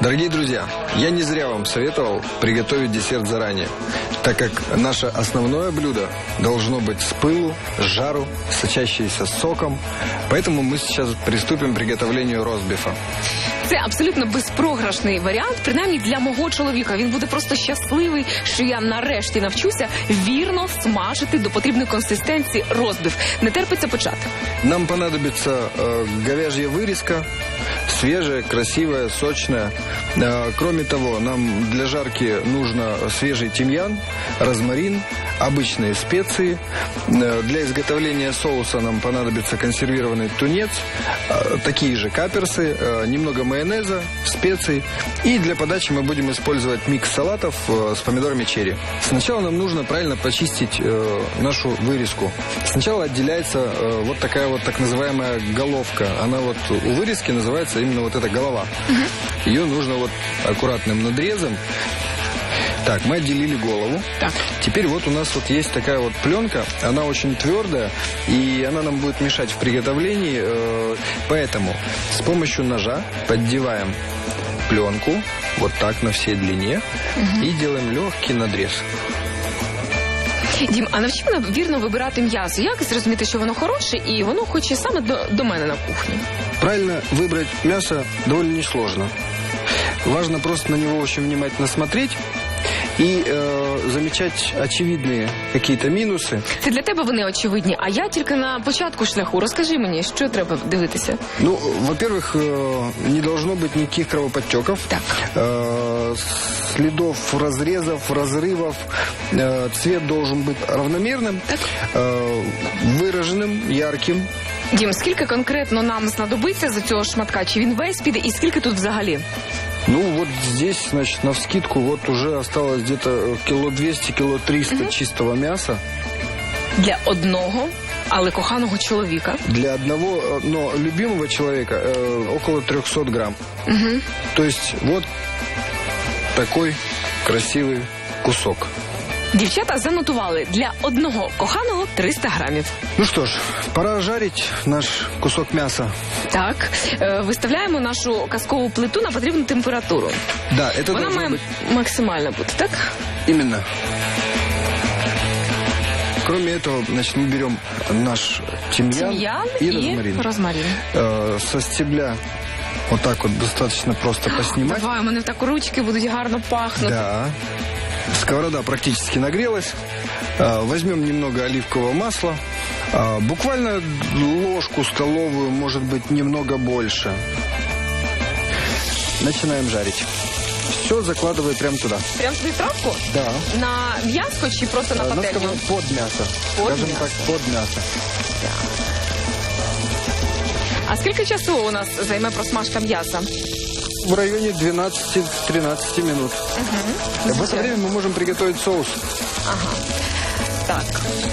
Дорогие друзья, я не зря вам советовал приготовить десерт заранее, так как наше основное блюдо должно быть с пылу, с жару, сочащееся соком. Поэтому мы сейчас приступим к приготовлению ростбифа. Це абсолютно безпрограшний варіант, принаймні для мого чоловіка. Він буде просто щасливий, що я нарешті навчуся вірно смажити до потрібної консистенції розбив. Не терпиться почати. Нам понадобится э, говяжья вырезка, свежая, красивая, сочная. Э, кроме того, нам для жарки нужно свежий тимьян, розмарин, обычные специи. Э, для изготовления соуса нам понадобится консервированный тунец, э, такие же каперсы, немного майонеза, специй. И для подачи мы будем использовать микс салатов э, с помидорами черри. Сначала нам нужно правильно почистить э, нашу вырезку. Сначала отделяется э, вот такая вот так называемая головка. Она вот у вырезки называется именно вот эта голова. Ее нужно вот аккуратным надрезом. Так, мы отделили голову. Так. Теперь вот у нас вот есть такая вот пленка, она очень твердая, и она нам будет мешать в приготовлении. э, Поэтому с помощью ножа поддеваем пленку вот так на всей длине и делаем легкий надрез. Дім, а навчи мене вірно вибирати м'ясо. Як зрозуміти, що воно хороше і воно хоче саме до, до мене на кухні? Правильно выбрать мясо довольно несложно. Важно просто на него очень внимательно смотреть и э, замечать очевидные какие-то минусы. Це для тебе вони очевидні, а я тільки на початку шляху. Розкажи мені, що треба дивитися. Ну, во-первых, э, не должно быть никаких кровоподтеков, Так. э, следов разрезов, разрывов. Э, Цвет должен быть равномерным, э, выраженным, ярким. Дім, скільки конкретно нам знадобиться за цього шматка? Чи він весь піде, і скільки тут взагалі? Ну, вот здесь, значит, на вскидку вот уже осталось где-то э, кило 200, кило 300 чистого мяса. Для одного, але коханого чоловіка. Для одного, э, но любимого человека э, около 300 грамм. То есть вот такой красивый кусок. Дівчата занотували для одного коханого 300 грамів. Ну что ж, пора жарить наш кусок мяса. Так, е, виставляємо нашу казкову плиту на потрібну температуру. Да, это Вона должно має быть максимально бути, так? именно. Кроме этого, значит, мы берем наш тимьян, Тим'ян и розмарин. розмарин. Э, со стебля вот так вот достаточно просто поснимать. Давай, у мене так ручки будуть гарно пахнути. Да. Сковорода практически нагрелась. А, Возьмем немного оливкового масла. А, Буквально ложку столовую, может быть, немного больше. Начинаем жарить. Все закладывай прямо туда. Прям собі травку? Да. На м'яско чи просто на А, На пательню? сковород- под мясо. Под Скажем мясо. так, под мясо. А скільки часу у нас займе просмажка м'яса? В районе 12-13 минут. В это время мы можем приготовить соус Так.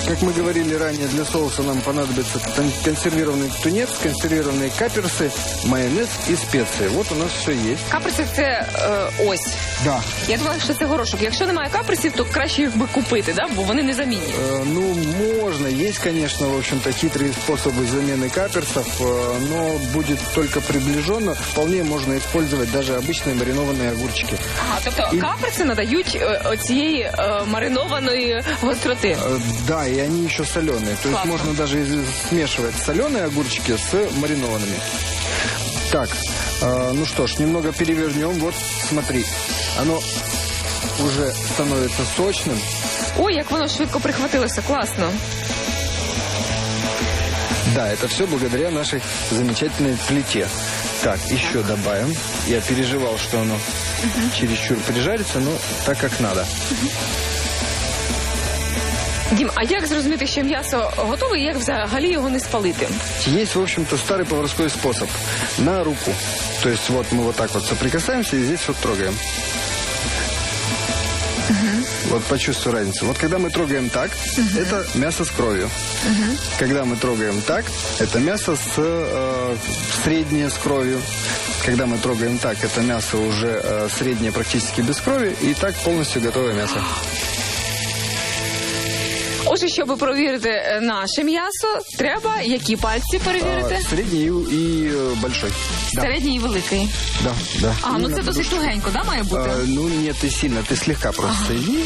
Как мы говорили ранее, для соуса нам понадобится кон- консервированный тунец, консервированные каперсы, майонез и специи. Вот у нас все есть. Каприси це е, ось. Да. Я думала, що це горошок. Якщо немає каприсів, то краще їх би купити, да? бо вони незамінні. Э, ну, можно. Есть, конечно, в общем-то, хитрые способы замены каперсов, э, но будет только приближенно. Вполне можно использовать даже обычные маринованные огурчики. Ага, тобто І- каприси надають е, оцієї е, маринованої гостроти. Э, да, и они еще соленые. То есть Классно. можно даже смешивать соленые огурчики с маринованными. Так, э, ну что ж, немного перевернем. Вот, смотри, оно уже становится сочным. Ой, як воно швидко прихватилося, класно. Да, это все благодаря нашей замечательной плите. Так, еще добавим. Я переживал, что оно чересчур прижарится, но так как надо. Дім, а як зрозуміти, що м'ясо готове, і як взагалі його не спалити? Есть, в общем-то, старый поварской способ. На руку. То есть вот мы вот так вот соприкасаемся и здесь вот трогаем. Вот почувствуй разницу. Вот когда мы трогаем так, это мясо с кровью. Когда мы трогаем так, это мясо с э, среднее с кровью. Когда мы трогаем так, это мясо уже э, среднее практически без крови. И так полностью готовое мясо. Отже, щоб провірити е, наше м'ясо, треба які пальці перевірити? А, средний и, и, э, большой. Середній і великий. Да, да. А, ну Именно це досить потому тугенько, да, має бути? что, э, ну, нет, ты сильно, ты слегка просто соедини,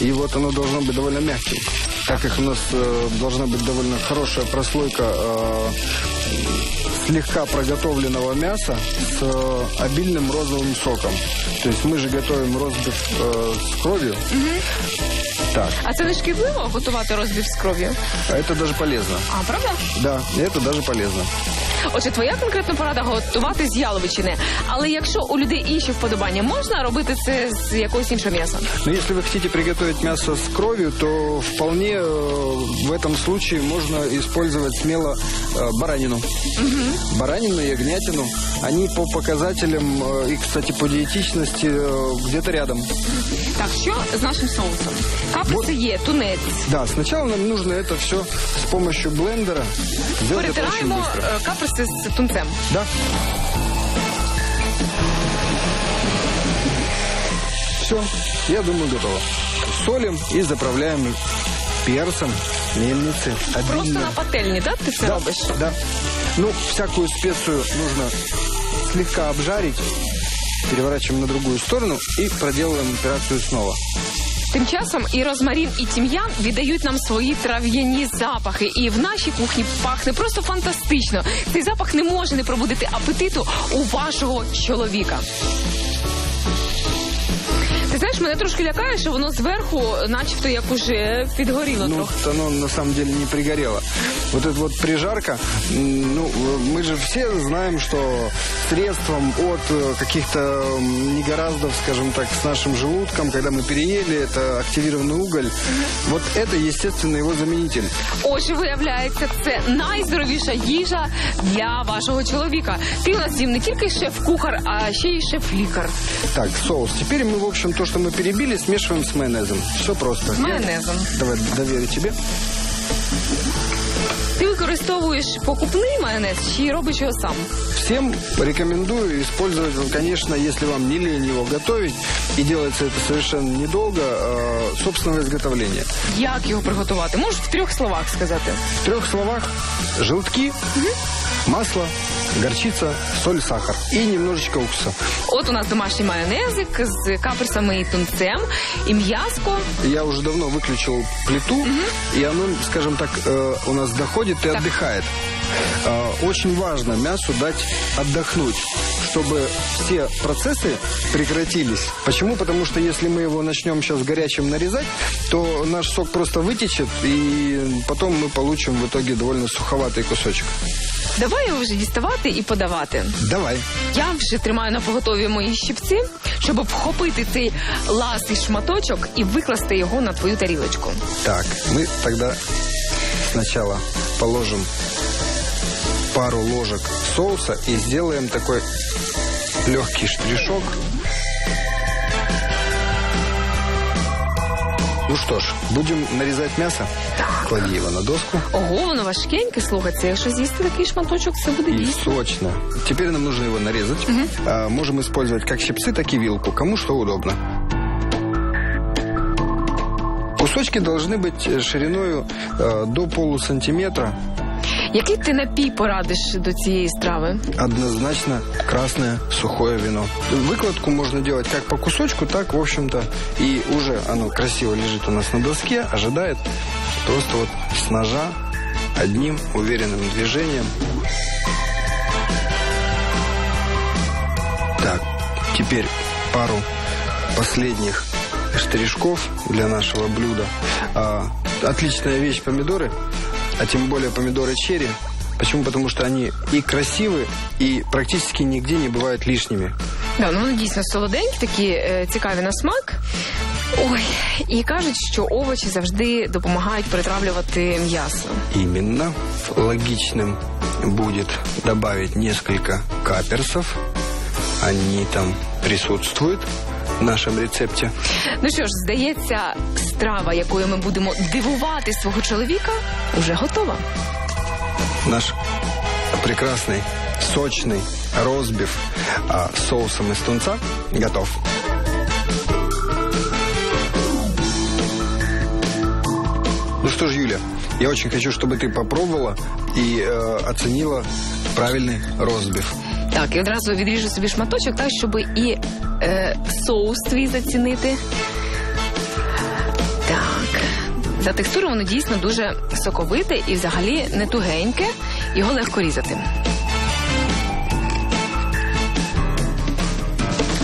и вот оно должно быть довольно мягким. Так как у нас э, должна быть довольно хорошая прослойка э, слегка проготовленного мяса с э, обильным розовым соком. То есть мы же готовим розбив э, с кровью. Так, А це не шкідливо готувати розбив з кров'ю? а это даже полезно. А, правда? Да, это даже полезно. Отже, твоя конкретна порада готувати з яловичини. Але якщо у людей інші вподобання, можна робити це з якогось іншого м'яса? Но если вы хотите приготовить мясо с кровью, то вполне э, в этом случае можно использовать смело э, баранину. Баранину, ягнятину. Они по показателям э, и, кстати, по диетичности э, где-то рядом. Так, що з нашим соусом? Каприці є, тунець. Да, сначала нам нужно это все с помощью блендера сделать это очень Перетираємо быстро. е, каприці з тунцем. Да. Все, я думаю, готово. Солим и заправляем перцем, мельницы. Просто на пательні, так, ти це да, робиш? Да. Ну, всякую специю нужно слегка обжарить. Переворачиваем на другую сторону и проделываем операцию снова. Тим часом і розмарін, і тім'ян віддають нам свої трав'яні запахи. І в нашій кухні пахне просто фантастично. Цей запах не може не пробудити апетиту у вашого чоловіка. Ти знаєш, мене трошки лякає, що воно зверху, начебто, як уже підгоріло Ну, трохи. оно на самом деле не пригорело. Вот эта вот прижарка, м, ну, э, мы же все знаем, что средством от э, каких-то м, негораздов, скажем так, с нашим желудком, когда мы переели, это активированный уголь. Вот это, естественно, его заменитель. Отже, виявляється, це найздоровіша їжа для вашого чоловіка. Ти у нас зім не тільки шеф-кухар, а ще й шеф-лікар. Так, соус. Теперь мы, в общем, то, что мы перебили, смешиваем с майонезом. Все просто. З майонезом. Давай, доверю тебе Ти використовуєш покупний майонез чи робиш його сам? Всем рекомендую использовать, ну, конечно, если вам не лень его готовить, и делается это совершенно недолго, э, собственного изготовления. Як його приготувати? Можеш в трьох словах сказати. В трех словах желтки, масло, горчица, соль, сахар и немножечко уксуса. От у нас домашній майонезик з каперсами і тунцем, і м'яско. Я уже давно выключил плиту, и оно, скажем так, э, у нас доходит и отдыхает. Э, Очень важно мясу дать отдохнуть, чтобы все процессы прекратились. Почему? Потому что если мы его начнем сейчас горячим нарезать, то наш сок просто вытечет, и потом мы получим в итоге довольно суховатый кусочек. Давай його вже діставати і подавати. Давай. Я вже тримаю на поготові мої щипці, щоб вхопити цей ласий шматочок і викласти його на твою тарілочку. Так, мы тогда сначала положим пару ложек соуса и сделаем такой легкий штришок. Ну что ж, будем нарезать мясо. Клади его на доску. Ого, воно важкеньке, слухайте. Якщо з'їсти такий шматочок, це буде И дійсно. сочно. Теперь нам нужно его нарезать. А, можем использовать как щипцы, так и вилку. Кому что удобно. Кусочки должны быть э, шириной э, до полусантиметра. Який ти напій порадиш до цієї страви? Однозначно красное сухое вино. Выкладку можно делать как по кусочку, так, в общем-то, и уже оно красиво лежит у нас на доске, ожидает просто вот с ножа одним уверенным движением. Так, теперь пару последних штришков для нашего блюда. А, отличная вещь помидоры, а тем более помидоры черри. Почему? Потому что они и красивы, и практически нигде не бывают лишними. Да, ну вони дійсно солоденькі, такі е, цікаві на смак. Ой, і кажуть, що овочі завжди допомагають перетравлювати м'ясо. Именно логичным будет добавить несколько каперсов. Они там присутствуют в нашем рецепте. Ну що ж, здається, страва, якою ми будемо дивувати свого чоловіка, уже готова. Наш прекрасный, сочный розбив а, с соусом из тунца готов. Ну что ж, Юля, я очень хочу, чтобы ты попробовала и э, оценила правильный розбив. Так, і одразу відріжу собі шматочок, так, щоб і е, соус твій зацінити. Так. За текстурою воно дійсно дуже соковите і взагалі не тугеньке. Його легко різати.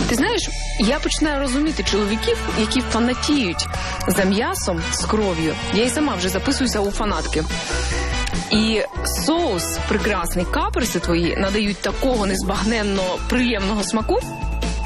Ти знаєш, я починаю розуміти чоловіків, які фанатіють за м'ясом з кров'ю. Я і сама вже записуюся у фанатки. І соус, прекрасний каперси твої надають такого незбагненно приємного смаку.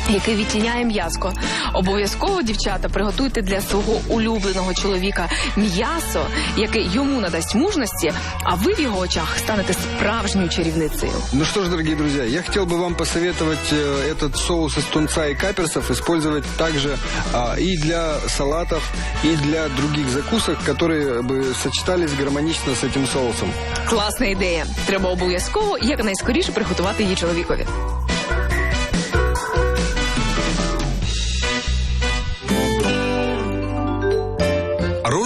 Який відтіняє м'яско. Обов'язково, дівчата, приготуйте для свого улюбленого чоловіка м'ясо, яке йому надасть мужності, а ви в його очах станете справжньою чарівницею. Ну что ж, дорогие друзья, я хотел бы вам посоветовать э, этот соус из тунца и каперсов использовать также а, и для салатов, и для других закусок, которые бы сочетались гармонично с этим соусом. Класна ідея. Треба обов'язково якнайскоріше приготувати її чоловікові.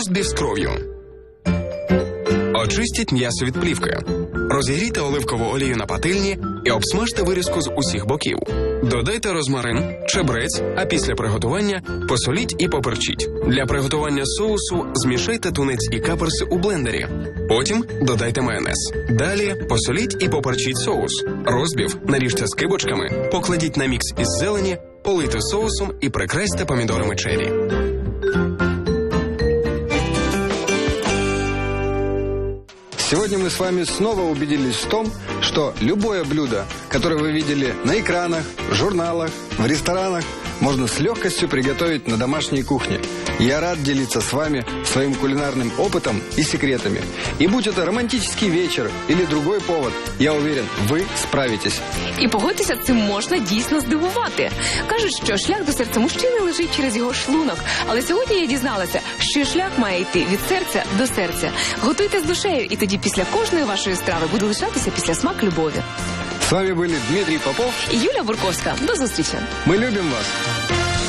Розбів з кров'ю. Очистіть м'ясо від плівки. Розігрійте оливкову олію на пательні і обсмажте вирізку з усіх боків. Додайте розмарин, чебрець, а після приготування посоліть і поперчіть. Для приготування соусу змішайте тунець і каперси у блендері. Потім додайте майонез. Далі посоліть і поперчіть соус. Розбів наріжте скибочками, покладіть на мікс із зелені, полийте соусом і прикрасьте помідорами чері. Сегодня мы с вами снова убедились в том, что любое блюдо, которое вы видели на экранах, в журналах, в ресторанах, можно с легкостью приготовить на домашней кухне. Я рад делиться с вами своим кулинарным опытом и секретами. И будь это романтический вечер или другой повод, я уверен, вы справитесь. І погодьтеся, цим можна дійсно здивувати. Кажуть, що шлях до серця мужчини лежить через його шлунок. Але сьогодні я дізналася, що шлях має йти від серця до серця. Готуйте з душею, і тоді після кожної вашої страви буде лишатися після смак любові. С вами были Дмитрий Попов. І Юля Бурковська. До зустрічі. Мы любим вас.